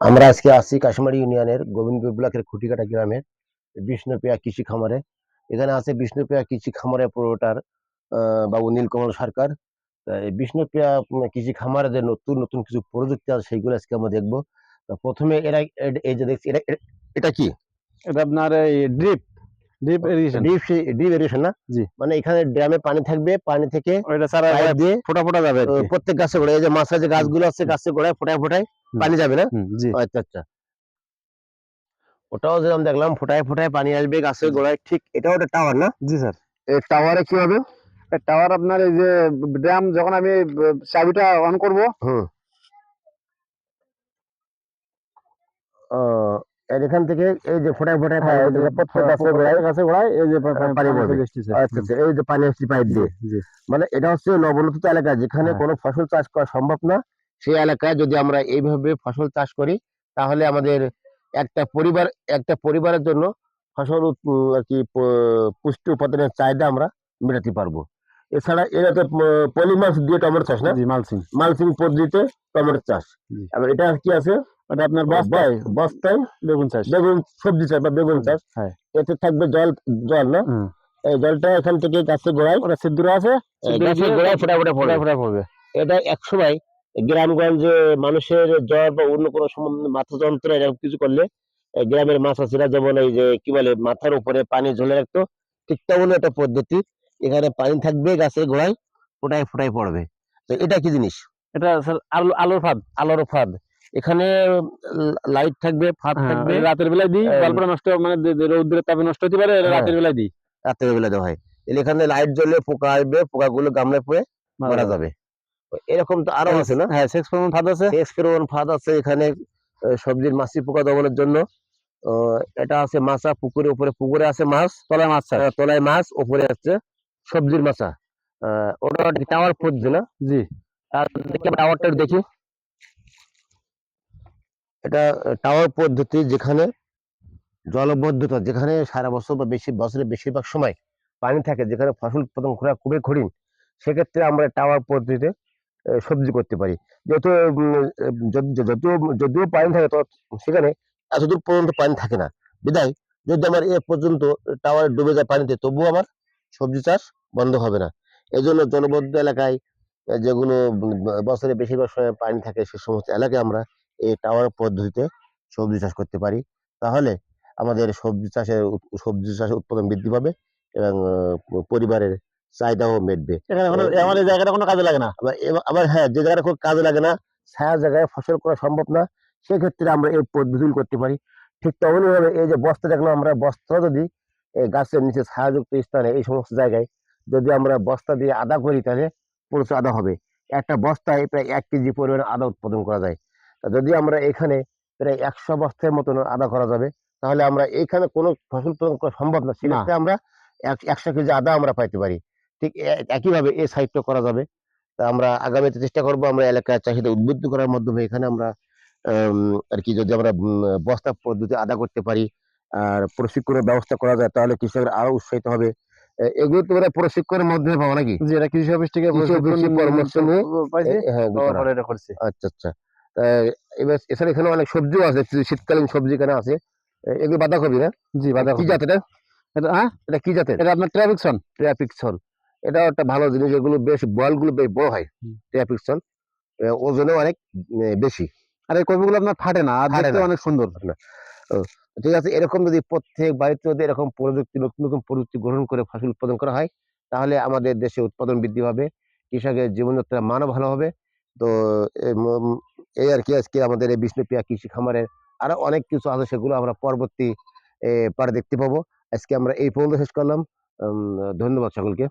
আমরা আজকে আসি কাশমারি ইউনিয়নের গোবিন্দ ব্লকের খুঁটিকাটা গ্রামের বিষ্ণুপ্রিয়া কৃষি খামারে। এখানে আছে বিষ্ণুপ্রিয়া কৃষি খামারে পুরোটার বাবু নীলকমল সরকার। এই বিষ্ণুপ্রিয়া কৃষি খামারে যে নতুন নতুন কিছু প্রযুক্তি আছে সেইগুলো আজকে আমরা দেখব। প্রথমে এরা এই যে দেখছি এটা- এটা কি? এটা আপনার এই drip. Drip irrigation deep deep aeration না? জি। মানে এখানে ড্রামে পানি থাকবে পানি থেকে ওইটা সারা দিয়ে ফোটা ফোটা যাবে। প্রত্যেক গাছে গোড়ায় এই যে মাছের যে গাছগুলো আছে গাছে গোড়ায় ফোটায় ফোটায় পানি যাবে না? জি। আচ্ছা আচ্ছা। ওটাও যেরকম দেখলাম ফোটায় ফোটায় পানি আসবে গাছের গোড়ায় ঠিক এটাও একটা টাওয়ার না? জি স্যার। এই টাওয়ারে কি হবে? টাওয়ার আপনার এই যে ড্রাম যখন আমি চাবিটা অন করব হুম। এখান থেকে এই যে ফোটায় ফোটায় পানি হ্যাঁ, প্রত্যেক গাছের গোড়ায় গাছে গোড়ায় এই যে পানি পড়বে। আচ্ছা আচ্ছা এই যে পানি আসছে পাইপ দিয়ে। মানে এটা হচ্ছে নবনতিত এলাকা যেখানে হ্যাঁ। কোনো ফসল চাষ করা সম্ভব না। সেই এলাকায় যদি আমরা এইভাবে ফসল চাষ করি তাহলে আমাদের একটা পরিবার একটা পরিবারের জন্য ফসল আর কি পুষ্টি উপাদানের চাহিদা আমরা মেটাতে পারব। এছাড়া এটা তো পলিমাস দিয়ে টমেটো চাষ না? Mulching mulching. পদ্ধতিতে টমেটো চাষ। জি। এবার এটা কি আছে? এটা আপনার বস্তায় বস্তায়? বেগুন চাষ? বেগুন সবজি চাষ বা বেগুন চাষ। হ্যাঁ। এতে থাকবে জল জল না? এই জলটা এখান থেকে গাছের গোড়ায় ওটা ছিদ্র আছে? গাছের গোড়ায় ফোটা ফোটা ফোটা ফোটা পড়বে। এটা একসময় গ্রামগঞ্জে মানুষের জ্বর বা অন্য কোনো সময় মাথা যন্ত্র এরকম কিছু করলে গ্রামের মাছ আছে যেমন এই যে কি বলে মাথার উপরে পানি ঝোলে রাখতো ঠিক তেমন একটা পদ্ধতি। এখানে পানি থাকবে গাছের গোড়ায় ফোটায় ফোটায় পড়বে। তো এটা কি জিনিস? এটা স্যার আলু আলুর ফাঁদ। আলোর ফাঁদ। এখানে লাইট থাকবে ফাঁদ হ্যাঁ, থাকবে। রাতের বেলায় দিই গল্পটা নষ্ট মানে রৌদ্রের তাপে নষ্ট হতে পারে হ্যাঁ। রাতের বেলায় দিই। রাতের বেলা দেওয়া হয়। তাহলে এখানে লাইট জ্বললে পোকা আসবে পোকাগুলো গামলায় পড়ে মারা যাবে। এরকম তো আরও আছে না? হ্যাঁ সেক্স ফর্মন ফাঁদ আছে। সেক্স এক্সপেরোন ফাঁদ আছে এখানে সবজির মাছি পোকা দমনের জন্য। এটা আছে মাছা পুকুরের উপরে পুকুরে আছে মাছ। তলায় মাছ চাষ তলায় মাছ উপরে আছে সবজির মাছা। আহ, ওটা টাওয়ার পদ্ধতি না? জি। টাওয়ারটা দেখি। এটা টাওয়ার পদ্ধতি যেখানে জলবদ্ধতা, যেখানে সারা বছর বা বেশি, বছরের বেশিরভাগ সময় পানি থাকে, যেখানে ফসল উৎপাদন করা খুবই কঠিন, সেক্ষেত্রে আমরা টাওয়ার পদ্ধতিতে সবজি করতে পারি। যত যদিও যদিও পানি থাকে তো সেখানে এতদূর পর্যন্ত পানি থাকে না। বিদায়, যদি আমার এ পর্যন্ত টাওয়ার ডুবে যায় পানিতে, তবুও আমার সবজি চাষ বন্ধ হবে না। এই জন্য জনবদ্ধ এলাকায় যেগুলো বছরে বেশিরভাগ সময় পানি থাকে, সে সমস্ত এলাকায় আমরা এই টাওয়ার পদ্ধতিতে সবজি চাষ করতে পারি। তাহলে আমাদের সবজি চাষের সবজি চাষের উৎপাদন বৃদ্ধি পাবে এবং পরিবারের চাহিদাও মিটবে। আমাদের জায়গাটা কোনো কাজে লাগে না। আবার হ্যাঁ যে জায়গাটা খুব কাজে লাগে না ছায়া জায়গায় ফসল করা সম্ভব না সেক্ষেত্রে আমরা এই পদ্ধতি করতে পারি। ঠিক তেমনই ভাবে এই যে বস্তা দেখলাম আমরা বস্তা যদি এই গাছের নিচে ছায়াযুক্ত স্থানে এই সমস্ত জায়গায় যদি আমরা বস্তা দিয়ে আদা করি তাহলে প্রচুর আদা হবে। একটা বস্তায় প্রায় এক কেজি পরিমাণে আদা উৎপাদন করা যায়। যদি আমরা এখানে প্রায় একশো বস্তার মতন আদা করা যাবে তাহলে আমরা এখানে কোনো ফসল উৎপাদন করা সম্ভব না। সেক্ষেত্রে আমরা একশো কেজি আদা আমরা পাইতে পারি। ঠিক একইভাবে এই সাইডটা করা যাবে। তা আমরা আগামীতে চেষ্টা করব আমরা এলাকার চাহিদা উদ্বুদ্ধ করার মাধ্যমে এখানে আমরা আর কি যদি আমরা বস্তা পদ্ধতি আদা করতে পারি আর প্রশিক্ষণের ব্যবস্থা করা যায় তাহলে কৃষকরা আরও উৎসাহিত হবে। এগুলো তো ওরা প্রশিক্ষণের মাধ্যমে পাবো নাকি? এটা কৃষি অফিস থেকে পরামর্শ হ্যাঁ আচ্ছা আচ্ছা। এবার এছাড়া এখানে অনেক সবজিও আছে শীতকালীন সবজি এখানে আছে। এগুলো বাঁধাকপি না? জি কি বাঁধাকপি জাত এটা? এটা হ্যাঁ? এটা কি জাতের? এটা আপনার ট্রাফিকশন ট্রাফিকসন এটা একটা ভালো জিনিস এগুলো বেশ বলগুলো বেশ বড় হয় হুম। ট্রাফিকসন ওজনে অনেক বেশি। আর এই কপিগুলো আপনার ফাটে না আর দেখতে। অনেক সুন্দর। ঠিক আছে এরকম যদি প্রত্যেক বাড়িতে যদি এরকম প্রযুক্তি নতুন নতুন প্রযুক্তি গ্রহণ করে ফসল উৎপাদন করা হয় তাহলে আমাদের দেশে উৎপাদন বৃদ্ধি পাবে কৃষকের জীবনযাত্রার মানও ভালো হবে। তো এই আর কি আজকে আমাদের এই বিষ্ণুপ্রিয়া কৃষি খামারের আরও অনেক কিছু আছে, সেগুলো আমরা পরবর্তী পারে দেখতে পাবো। আজকে আমরা এই পর্যন্ত শেষ করলাম। ধন্যবাদ সকলকে।